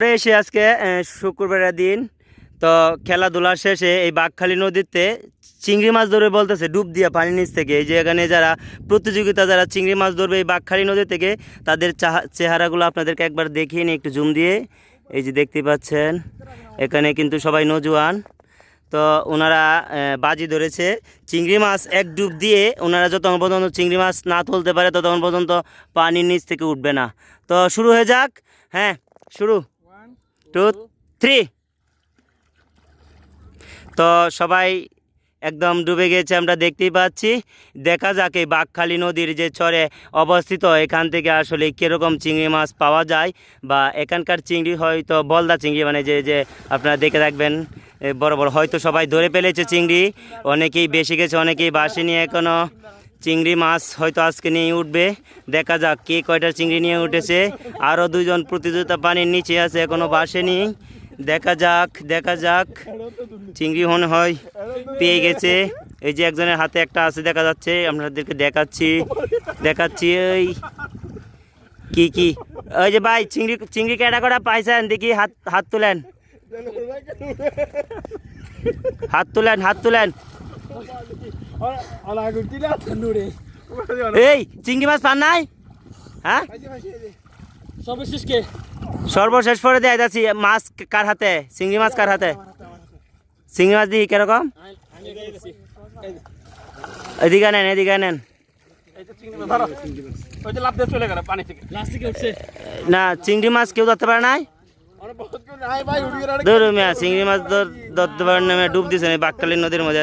এসে আজকে শুক্রবারের দিন, তো খেলাধুলা শেষে এই বাঘখালী নদীতে চিংড়ি মাছ ধরবে বলতেছে, ডুব দিয়ে পানির নিচ থেকে। এই যে এখানে যারা প্রতিযোগিতা, যারা চিংড়ি মাছ ধরবে এই বাঘখালী নদী থেকে, তাদের চাহা- চেহারাগুলো আপনাদেরকে একবার দেখিয়ে নিই, একটু জুম দিয়ে। এই যে দেখতে পাচ্ছেন, এখানে কিন্তু সবাই নজুয়ান তো ওনারা বাজি ধরেছে। চিংড়ি মাছ এক ডুব দিয়ে ওনারা যতক্ষণ পর্যন্ত চিংড়ি মাছ না তুলতে পারে, ততক্ষণ পর্যন্ত পানির নিচ থেকে উঠবে না। তো শুরু হয়ে যাক। হ্যাঁ শুরু। টু থ্রি তো সবাই একদম ডুবে গেছে, আমরা দেখতেই পাচ্ছি। দেখা যাক এই বাঘখালী নদীর যে চরে অবস্থিত, এখান থেকে আসলে কীরকম চিংড়ি মাছ পাওয়া যায়, বা এখানকার চিংড়ি হয়তো বলদা চিংড়ি মানে যে যে আপনারা দেখে রাখবেন বড় বড় হয়তো সবাই ধরে ফেলেছে চিংড়ি, অনেকেই বেশি গেছে, অনেকেই বাসেনি এখনও চিংড়ি মাছ হয়তো আজকে নিয়ে উঠবে। দেখা যাক কে কয়টা চিংড়ি নিয়ে উঠেছে। আরও দুজন প্রতিযোগিতা পানির নিচে আছে এখনও বাসেনি। দেখা যাক দেখা যাক। চিংড়ি মনে হয়, পেয়ে গেছে। এই যে একজনের হাতে একটা আছে, দেখা যাচ্ছে। আপনাদেরকে দেখাচ্ছি দেখাচ্ছি ওই কি কি? ওই যে ভাই, চিংড়ি চিংড়ি কেটা কটা পাইছেন? দেখি, হাত হাত তুলেন। হাত তুলেন হাত তুলেন। এই, চিংড়ি মাছ পান নাই? হ্যাঁ? সর্বশেষ পরে দেয় যাচ্ছি, মাছ কার হাতে? চিংড়ি মাছ কার হাতে? চিংড়ি মাছ দিই কীরকম? এদিকে নেন এদিকে নেন। না, চিংড়ি মাছ কেউ ধরতে পারে নাই? ধরু মিয়া, চিংড়ি মাছ ধর- ধরতে পারেন ডুব দিছে বাক্কালীন নদীর মধ্যে।